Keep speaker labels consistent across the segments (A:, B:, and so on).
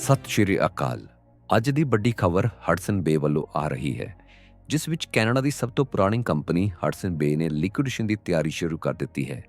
A: ਸਤਿ ਸ਼੍ਰੀ ਅਕਾਲ। ਅੱਜ ਦੀ ਵੱਡੀ ਖਬਰ ਹਡਸਨ ਬੇ ਵੱਲੋਂ ਆ ਰਹੀ ਹੈ, ਜਿਸ ਵਿੱਚ ਕੈਨੇਡਾ ਦੀ ਸਭ ਤੋਂ ਪੁਰਾਣੀ ਕੰਪਨੀ ਹਡਸਨ ਬੇ ਨੇ ਲਿਕੁਇਡੇਸ਼ਨ ਦੀ ਤਿਆਰੀ ਸ਼ੁਰੂ ਕਰ ਦਿੱਤੀ ਹੈ।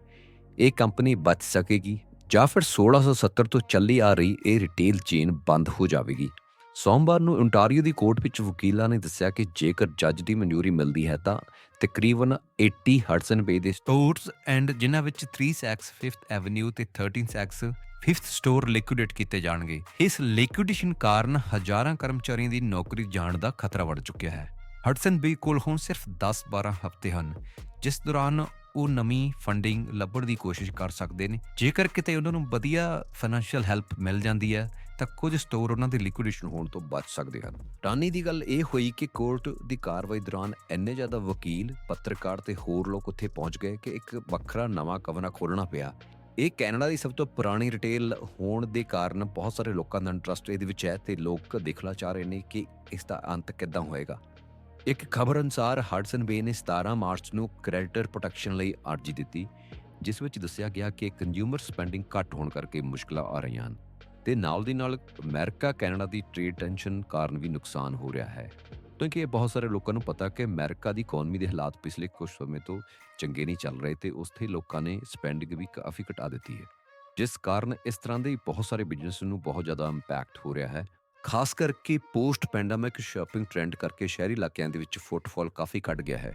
A: ਇਹ ਕੰਪਨੀ ਬਚ ਸਕੇਗੀ ਜਾਂ ਫਿਰ 1670 ਤੋਂ ਚੱਲੀ ਆ ਰਹੀ ਇਹ ਰਿਟੇਲ ਚੇਨ ਬੰਦ ਹੋ ਜਾਵੇਗੀ। ਸੋਮਵਾਰ ਨੂੰ ਓਨਟਾਰੀਓ ਦੀ ਕੋਰਟ ਵਿੱਚ ਵਕੀਲਾਂ ਨੇ ਦੱਸਿਆ ਕਿ ਜੇਕਰ ਜੱਜ ਦੀ ਮਨਜ਼ੂਰੀ ਮਿਲਦੀ ਹੈ ਤਾਂ ਤਕਰੀਬਨ 80 ਹਡਸਨ ਬੇ ਦੇ ਸਟੋਰਸ ਐਂਡ ਜਿਨ੍ਹਾਂ ਵਿੱਚ 3 ਸੈਕਸ 5th ਐਵਨਿਊ ਤੇ 13 ਸੈਕਸ ਫਿਫਥ ਸਟੋਰ ਲਿਕੁਇਡੇਟ ਕੀਤੇ ਜਾਣਗੇ। ਇਸ ਲਿਕੁਇਡੇਸ਼ਨ ਕਾਰਨ ਹਜ਼ਾਰਾਂ ਕਰਮਚਾਰੀਆਂ ਦੀ ਨੌਕਰੀ ਜਾਣ ਦਾ ਖਤਰਾ ਵੱਧ ਚੁੱਕਿਆ ਹੈ। ਹਡਸਨ ਬੇ ਕੋਲ ਹੁਣ ਸਿਰਫ 10-12 ਹਫ਼ਤੇ ਹਨ, ਜਿਸ ਦੌਰਾਨ ਉਹ ਨਵੀਂ ਫੰਡਿੰਗ ਲੱਭਣ ਦੀ ਕੋਸ਼ਿਸ਼ ਕਰ ਸਕਦੇ ਨੇ। ਜੇਕਰ ਕਿਤੇ ਉਹਨਾਂ ਨੂੰ ਵਧੀਆ ਫਾਈਨੈਂਸ਼ੀਅਲ ਹੈਲਪ ਮਿਲ ਜਾਂਦੀ ਹੈ, ਤਾਂ ਕੁਝ ਸਟੋਰ ਉਹਨਾਂ ਦੇ ਲਿਕੁਇਡੇਸ਼ਨ ਹੋਣ ਤੋਂ ਬਚ ਸਕਦੇ ਹਨ। ਟਾਨੀ ਦੀ ਗੱਲ ਇਹ ਹੋਈ ਕਿ ਕੋਰਟ ਦੀ ਕਾਰਵਾਈ ਦੌਰਾਨ ਇੰਨੇ ਜ਼ਿਆਦਾ ਵਕੀਲ, ਪੱਤਰਕਾਰ ਤੇ ਹੋਰ ਲੋਕ ਉੱਥੇ ਪਹੁੰਚ ਗਏ ਕਿ ਇੱਕ ਵੱਖਰਾ ਨਵਾਂ ਕਵਨਾ ਖੋਲਣਾ ਪਿਆ। ਇਹ ਕੈਨੇਡਾ ਦੀ ਸਭ ਤੋਂ ਪੁਰਾਣੀ ਰਿਟੇਲ ਹੋਣ ਦੇ ਕਾਰਨ ਬਹੁਤ ਸਾਰੇ ਲੋਕਾਂ ਦਾ ਇੰਟਰਸਟ ਇਹਦੇ ਵਿੱਚ ਹੈ ਤੇ ਲੋਕ ਦੇਖਣਾ ਚਾਹ ਰਹੇ ਨੇ ਕਿ ਇਸ ਦਾ ਅੰਤ ਕਿੱਦਾਂ ਹੋਏਗਾ। ਇੱਕ ਖਬਰ ਅਨੁਸਾਰ ਹਡਸਨ ਬੇ ਨੇ 17 ਮਾਰਚ ਨੂੰ ਕ੍ਰੈਡੀਟਰ ਪ੍ਰੋਟੈਕਸ਼ਨ ਲਈ ਅਰਜ਼ੀ ਦਿੱਤੀ, ਜਿਸ ਵਿੱਚ ਦੱਸਿਆ ਗਿਆ ਕਿ ਕੰਜ਼ਿਊਮਰ ਸਪੈਂਡਿੰਗ ਘੱਟ ਹੋਣ ਕਰਕੇ ਮੁਸ਼ਕਲਾਂ ਆ ਰਹੀਆਂ ਹਨ ਤੇ ਨਾਲ ਦੀ ਨਾਲ ਅਮਰੀਕਾ ਕੈਨੇਡਾ ਦੀ ਟ੍ਰੇਡ ਟੈਨਸ਼ਨ ਕਾਰਨ ਵੀ ਨੁਕਸਾਨ ਹੋ ਰਿਹਾ ਹੈ। ਕਿਉਂਕਿ ਇਹ ਬਹੁਤ ਸਾਰੇ ਲੋਕਾਂ ਨੂੰ ਪਤਾ ਕਿ ਅਮਰੀਕਾ ਦੀ ਇਕਨੋਮੀ ਦੇ ਹਾਲਾਤ ਪਿਛਲੇ ਕੁਝ ਸਮੇਂ ਤੋਂ ਚੰਗੇ ਨਹੀਂ ਚੱਲ ਰਹੇ ਤੇ ਉਸਥੇ ਲੋਕਾਂ ਨੇ ਸਪੈਂਡਿੰਗ ਵੀ ਕਾਫੀ ਘਟਾ ਦਿੱਤੀ ਹੈ। ਜਿਸ ਕਾਰਨ ਇਸ ਤਰ੍ਹਾਂ ਦੇ ਬਹੁਤ ਸਾਰੇ ਬਿਜ਼ਨਸ ਨੂੰ ਬਹੁਤ ਜ਼ਿਆਦਾ ਇੰਪੈਕਟ ਹੋ ਰਿਹਾ ਹੈ। ਖਾਸ ਕਰਕੇ ਪੋਸਟ ਪੈਂਡੇਮਿਕ ਸ਼ਾਪਿੰਗ ਟ੍ਰੈਂਡ ਕਰਕੇ ਸ਼ਹਿਰੀ ਇਲਾਕਿਆਂ ਦੇ ਵਿੱਚ ਫੁੱਟਫਾਲ ਕਾਫੀ ਘਟ ਗਿਆ ਹੈ।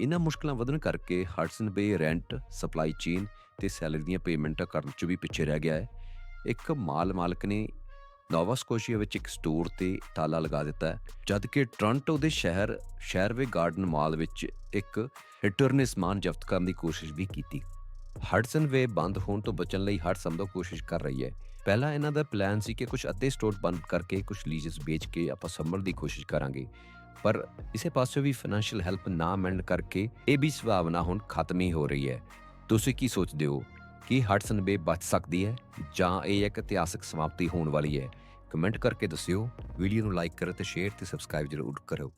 A: ਇਹਨਾਂ ਮੁਸ਼ਕਲਾਂ ਵਧਣ ਕਰਕੇ Hudson Bay rent supply chain ਤੇ ਸੈਲਰੀ ਦੀਆਂ ਪੇਮੈਂਟਾਂ ਕਰਨ 'ਚ ਵੀ ਪਿੱਛੇ ਰਹਿ ਗਿਆ ਹੈ। ਇੱਕ ਮਾਲ ਮਾਲਕ ਨੇ ਨੋਵਾ ਸਕੋਸ਼ੀਆ ਵਿੱਚ ਇੱਕ ਸਟੋਰ ਤੇ ਤਾਲਾ ਲਗਾ ਦਿੱਤਾ ਜਦ ਕਿ ਟੋਰਾਂਟੋ ਦੇ ਸ਼ਹਿਰ, ਸ਼ਹਿਰਵੇ ਗਾਰਡਨ ਮਾਲ ਵਿੱਚ ਇੱਕ ਹਿੱਟਰ ਨੇ ਸਮਾਨ ਜ਼ਬਤ ਕਰਨ ਦੀ ਕੋਸ਼ਿਸ਼ ਵੀ ਕੀਤੀ। ਹਡਸਨ ਵੇ ਬੰਦ ਹੋਣ ਤੋਂ ਬਚਣ ਲਈ ਹਰ ਸੰਭਵ ਕੋਸ਼ਿਸ਼ ਕਰ ਰਹੀ ਹੈ। ਪਹਿਲਾਂ ਇਹਨਾਂ ਦਾ ਪਲਾਨ ਸੀ ਕਿ ਕੁਝ ਅੱਧੇ ਸਟੋਰ ਬੰਦ ਕਰਕੇ ਕੁਝ ਲੀਜ਼ਸ ਵੇਚ ਕੇ ਆਪਾਂ ਸੰਭਲ ਦੀ ਕੋਸ਼ਿਸ਼ ਕਰਾਂਗੇ, ਪਰ ਇਸੇ ਪਾਸੇ ਵੀ ਫਾਈਨੈਂਸ਼ੀਅਲ ਹੈਲਪ ਨਾ ਮਿਲਣ ਕਰਕੇ ਇਹ ਵੀ ਸੰਭਾਵਨਾ ਹੁਣ ਖਤਮ ਹੀ ਹੋ ਰਹੀ ਹੈ। ਤੁਸੀਂ ਕੀ ਸੋਚਦੇ ਹੋ? ਕੀ ਹਡਸਨ ਬੇ ਬਚ ਸਕਦੀ ਹੈ ਜਾਂ ਇਹ ਇੱਕ ਇਤਿਹਾਸਕ ਸਮਾਪਤੀ ਹੋਣ ਵਾਲੀ ਹੈ? ਕਮੈਂਟ ਕਰਕੇ ਦੱਸਿਓ ਵੀਡੀਓ ਨੂੰ ਲਾਈਕ ਕਰੋ ਤੇ ਸ਼ੇਅਰ ਤੇ ਸਬਸਕ੍ਰਾਈਬ ਜ਼ਰੂਰ ਕਰੋ